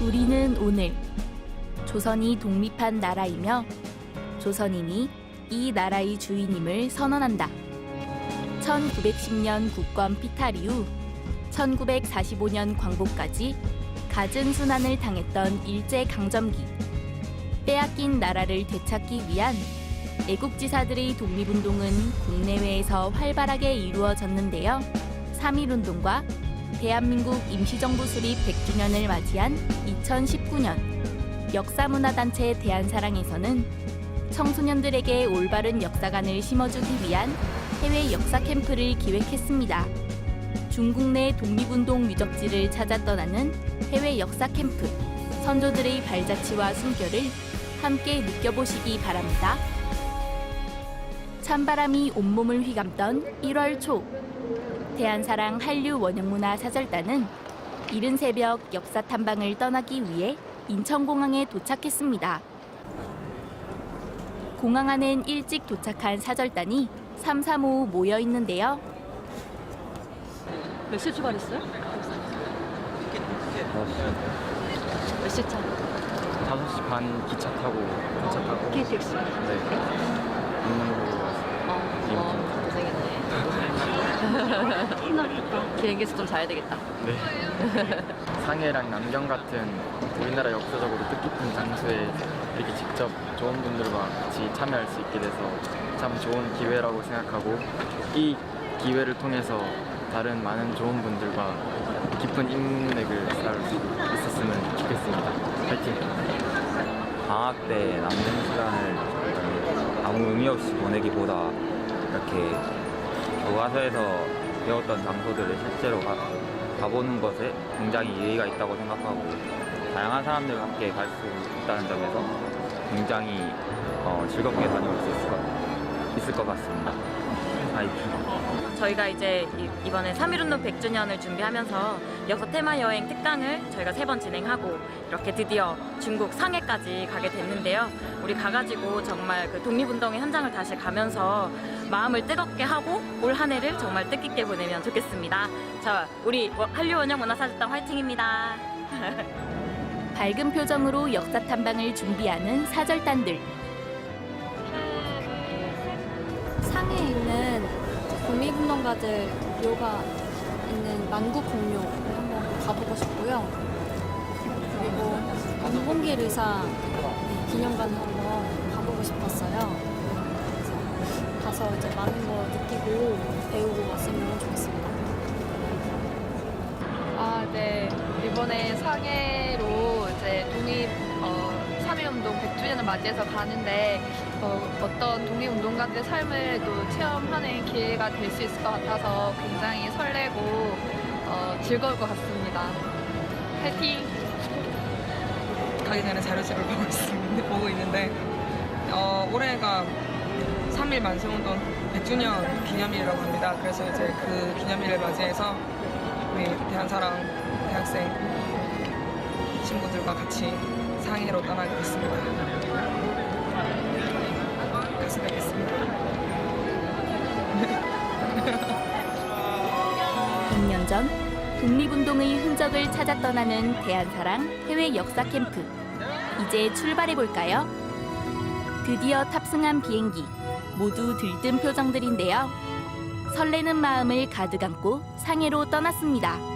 우리는 오늘 조선이 독립한 나라이며 조선인이 이 나라의 주인임을 선언한다. 1910년 국권 피탈 이후 1945년 광복까지 갖은 순환을 당했던 일제 강점기. 빼앗긴 나라를 되찾기 위한 애국지사들의 독립운동은 국내외에서 활발하게 이루어졌는데요. 3.1운동과 대한민국 임시정부 수립 100주년을 맞이한 2019년 역사문화단체 대한사랑에서는 청소년들에게 올바른 역사관을 심어주기 위한 해외 역사 캠프를 기획했습니다. 중국 내 독립운동 유적지를 찾아 떠나는 해외 역사 캠프, 선조들의 발자취와 숨결을 함께 느껴보시기 바랍니다. 찬바람이 온몸을 휘감던 1월 초, 대한사랑 한류 원형문화 사절단은 이른 새벽 역사 탐방을 떠나기 위해 인천공항에 도착했습니다. 공항 안엔 일찍 도착한 사절단이 335 모여 있는데요. 몇 시에 출발했어요? 몇 시에 차? 5시 반 기차 타고 기차 타고 KTX. 네 있는 어, 어 고생했네. 비행기에서 좀 자야 되겠다. 네 상해랑 남경 같은 우리나라 역사적으로 뜻깊은 장소에 이렇게 직접 좋은 분들과 같이 참여할 수 있게 돼서 참 좋은 기회라고 생각하고 이 기회를 통해서 다른 많은 좋은 분들과 깊은 인맥을 쌓을 수 있었으면 좋겠습니다. 파이팅! 방학 때 남는 시간을 아무 의미 없이 보내기보다 이렇게 교과서에서 배웠던 장소들을 실제로 가, 가보는 것에 굉장히 의의가 있다고 생각하고 다양한 사람들과 함께 갈 수 있다는 점에서 굉장히 어, 즐겁게 다녀올 수 있을 것, 있을 것 같습니다. 파이팅! 저희가 이제 이- 이번에 3.1운동 100주년을 준비하면서 역사 테마 여행 특강을 저희가 세 번 진행하고 이렇게 드디어 중국 상해까지 가게 됐는데요. 우리 가가지고 정말 그 독립운동의 현장을 다시 가면서 마음을 뜨겁게 하고 올 한 해를 정말 뜻깊게 보내면 좋겠습니다. 자, 우리 한류 원형 문화사절단 화이팅입니다. 밝은 표정으로 역사 탐방을 준비하는 사절단들. 상해에 있는 독립운동가들 묘가 있는 만국공묘를 한번 가보고 싶고요. 그리고 문봉길 의사 기념관을 한번 가보고 싶었어요. 가서 이제 많은 거 느끼고 배우고 왔으면 좋겠습니다. 아, 네. 이번에 상해 3.1운동 100주년을 맞이해서 가는데 어, 어떤 독립운동가들의 삶을 또 체험하는 기회가 될 수 있을 것 같아서 굉장히 설레고 어, 즐거울 것 같습니다. 파이팅! 가기 전에 자료집을 보고 있습니다. 보고 있는데 어, 올해가 3일 만세운동 100주년 기념일이라고 합니다. 그래서 이제 그 기념일을 맞이해서 우리 대한사랑 대학생 친구들과 같이 상해로 떠나게 됐습니다. 가서 뵙겠습니다. 100년 전 독립운동의 흔적을 찾아 떠나는 대한사랑 해외 역사 캠프. 이제 출발해 볼까요? 드디어 탑승한 비행기. 모두 들뜬 표정들인데요. 설레는 마음을 가득 안고 상해로 떠났습니다.